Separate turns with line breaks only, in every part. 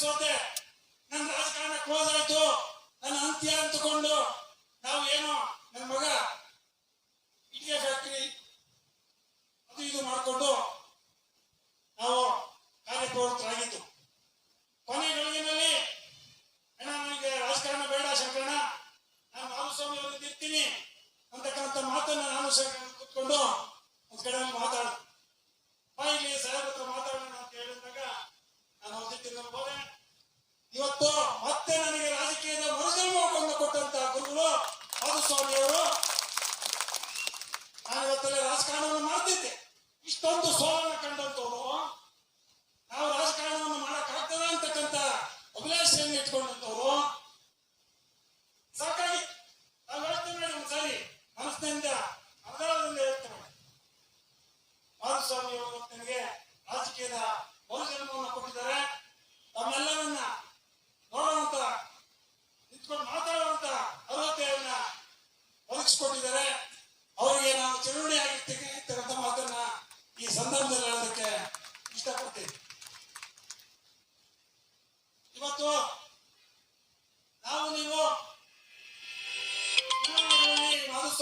ಸೋತೆ. ನನ್ನ ರಾಜಕಾರಣ ಕ್ಲೋಸ್ ಆಯ್ತು ನನ್ನ ಅಂತ್ಯ ಅಂತಕೊಂಡು ನಾವು ಏನೋ, ನನ್ನ ಮಗ ಇಟ್ಟಿಗೆ ಫ್ಯಾಕ್ಟ್ರಿ ಅದು ಇದು ಮಾಡಿಕೊಂಡು ನಾವು ಕಾರ್ಯಪ್ರವೃತ್ತರಾಗಿದ್ದು. ಕೊನೆ ಗಳಿಗೆನಲ್ಲಿ ಅಣ್ಣ, ನನಗೆ ರಾಜಕಾರಣ ಬೇಡ ಶಂಕರಣ ನಾನು ಮಾಧುಸ್ವಾಮಿ ಅವರಿಗೆ ಇರ್ತೀನಿ ಅಂತಕ್ಕಂಥ ಮಾತನ್ನ ನಾನು ಕೂತ್ಕೊಂಡು ಒಂದ್ ಕಡೆ ಮಾತಾಡ ಇಲ್ಲಿ ಸಾಹೇಬ್ ಹತ್ರ ಹೇಳಿದಾಗ ನಾನು ಹೊಂದಿದ್ದೀನಿ ಹೋದೆ. ಇವತ್ತು ಮತ್ತೆ ನನಗೆ ರಾಜಕೀಯದ ಮರುಜನ್ಮವನ್ನು ಕೊಟ್ಟಂತ ಗುರುಗಳು ಮಾಧುಸ್ವಾಮಿ ಸ್ವಾಮಿಯವರು ನಾನು ಇವತ್ತೆಲ್ಲ ರಾಜಕಾರಣವನ್ನು ಮಾಡ್ತಿದ್ದೆ. ಇಷ್ಟೊಂದು ಸೋಲನ್ನು ಕಂಡಂತವರು ನಾವು ರಾಜಕಾರಣವನ್ನು ಮಾಡಕ್ಕಾಗ್ತದ ಅಂತಕ್ಕಂಥ ಅಭಿಲಾಷೆಯನ್ನು ಇಟ್ಕೊಂಡಂತವರು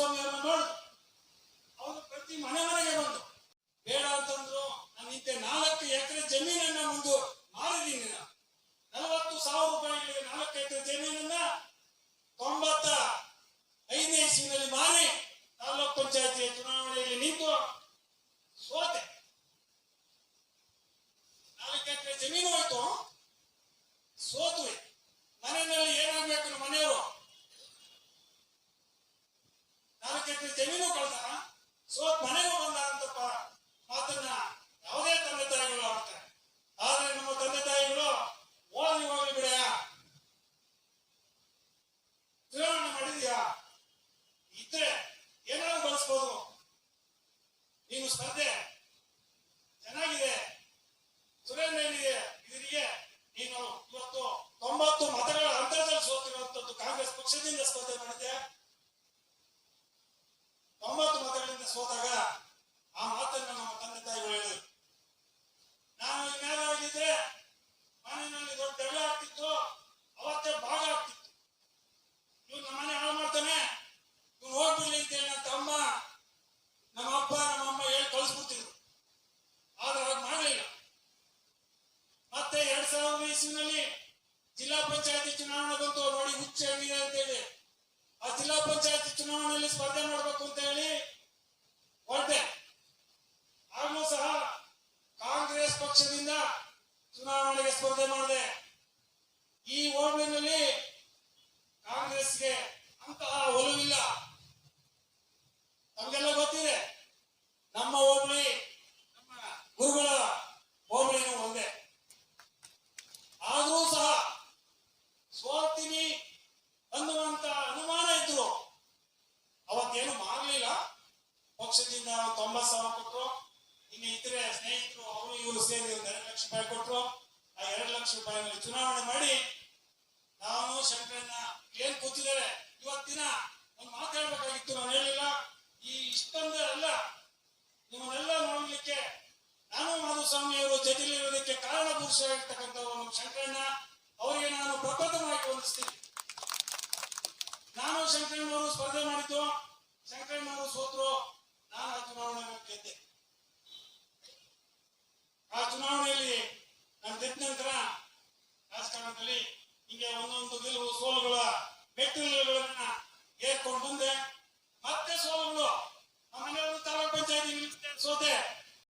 ಚುನಾವಣೆಗಳಲ್ಲಿ ನೋಡಿದ್ರು ಅವರು ಪ್ರತಿ ಮನೆ ಮನೆಗೆ ಬಂದು, ಬೇಡ ಅಂತಂದ್ರು ನಾನು ಇಂತೆ ನಾಲ್ಕು ಎಕರೆ ಜಮೀನನ್ನ ಒಂದು ಮಾರಿದ್ದೀನಿ ನಾನು. ನಲವತ್ತು ಸಾವಿರ ರೂಪಾಯಿಗಳಿಗೆ ನಾಲ್ಕು ಎಕರೆ ಜಮೀನನ್ನ ತೊಂಬತ್ತ ಐದನೇ ಇಸ್ವಿನಲ್ಲಿ ಮಾರಿ ತಾಲೂಕ್ ಪಂಚಾಯತಿ ಚುನಾವಣೆಯಲ್ಲಿ ನಿಂತು ಸೋತೆ. ನಾಲ್ಕು ಎಕರೆ ಜಮೀನು ಎರಡ್ ಜಿಲ್ಲಾ ಪಂಚಾಯತಿ ಚುನಾವಣೆ ಬಂತು. ನೋಡಿ ಹುಚ್ಚ ಹೆಂಗಿದೆ ಅಂತ ಆ ಜಿಲ್ಲಾ ಪಂಚಾಯತಿ ಚುನಾವಣೆಯಲ್ಲಿ ಸ್ಪರ್ಧೆ ಮಾಡಬೇಕು ಅಂತ ಪಕ್ಷದಿಂದ ನಾವು ತೊಂಬತ್ತು ಸಾವಿರ ಕೊಟ್ಟರು ಇನ್ನು ಇತರೆ ಸ್ನೇಹಿತರು ಅವರು ಇವರು ಸೇರಿ ಒಂದು ಎರಡು ಲಕ್ಷ ರೂಪಾಯಿ ಕೊಟ್ಟರು ಆ ಎರಡು ಲಕ್ಷ ರೂಪಾಯಿ ಚುನಾವಣೆ ಮಾಡಿ ನಾನು ಶಂಕರಣ್ಣ ಏನ್ ಕೂತಿದ್ದಾರೆ, ಇವತ್ತಿನ ಒಂದು ಮಾತಾಡ್ಬೇಕಾಗಿತ್ತು ನಾನು ಹೇಳಿಲ್ಲ. ಈ ಇಷ್ಟೊಂದೇ ಅಲ್ಲ ನಿಮ್ಮನ್ನೆಲ್ಲ ನೋಡ್ಲಿಕ್ಕೆ ನಾನು ಮಾಧುಸ್ವಾಮಿ ಅವರು ಜೊತೆಲಿರೋದಕ್ಕೆ ಕಾರಣ ಪುರುಷರಾಗಿರ್ತಕ್ಕಂಥವ್ರು ನಮ್ಮ ಶಂಕರಣ್ಣ. ಅವರಿಗೆ ನಾನು ಪ್ರಪ್ರಥಮವಾಗಿ